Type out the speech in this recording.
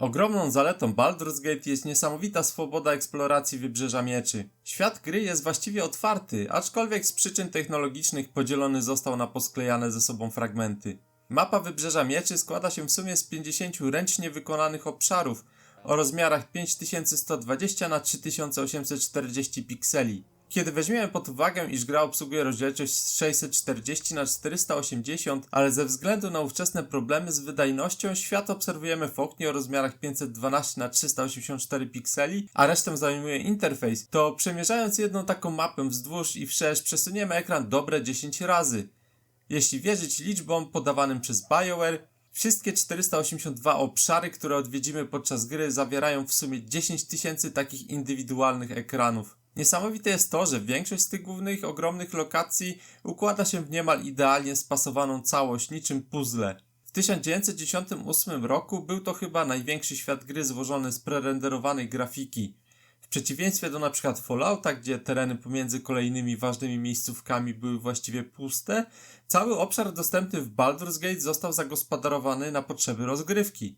Ogromną zaletą Baldur's Gate jest niesamowita swoboda eksploracji Wybrzeża Mieczy. Świat gry jest właściwie otwarty, aczkolwiek z przyczyn technologicznych podzielony został na posklejane ze sobą fragmenty. Mapa Wybrzeża Mieczy składa się w sumie z 50 ręcznie wykonanych obszarów o rozmiarach 5120 na 3840 pikseli. Kiedy weźmiemy pod uwagę, iż gra obsługuje rozdzielczość z 640 na 480, ale ze względu na ówczesne problemy z wydajnością, świat obserwujemy w oknie o rozmiarach 512 na 384 pikseli, a resztę zajmuje interfejs, to przemierzając jedną taką mapę wzdłuż i wszerz przesuniemy ekran dobre 10 razy. Jeśli wierzyć liczbom podawanym przez BioWare, wszystkie 482 obszary, które odwiedzimy podczas gry, zawierają w sumie 10 tysięcy takich indywidualnych ekranów. Niesamowite jest to, że większość z tych głównych, ogromnych lokacji układa się w niemal idealnie spasowaną całość, niczym puzzle. W 1998 roku był to chyba największy świat gry złożony z prerenderowanej grafiki. W przeciwieństwie do przykład Fallouta, gdzie tereny pomiędzy kolejnymi ważnymi miejscówkami były właściwie puste, cały obszar dostępny w Baldur's Gate został zagospodarowany na potrzeby rozgrywki.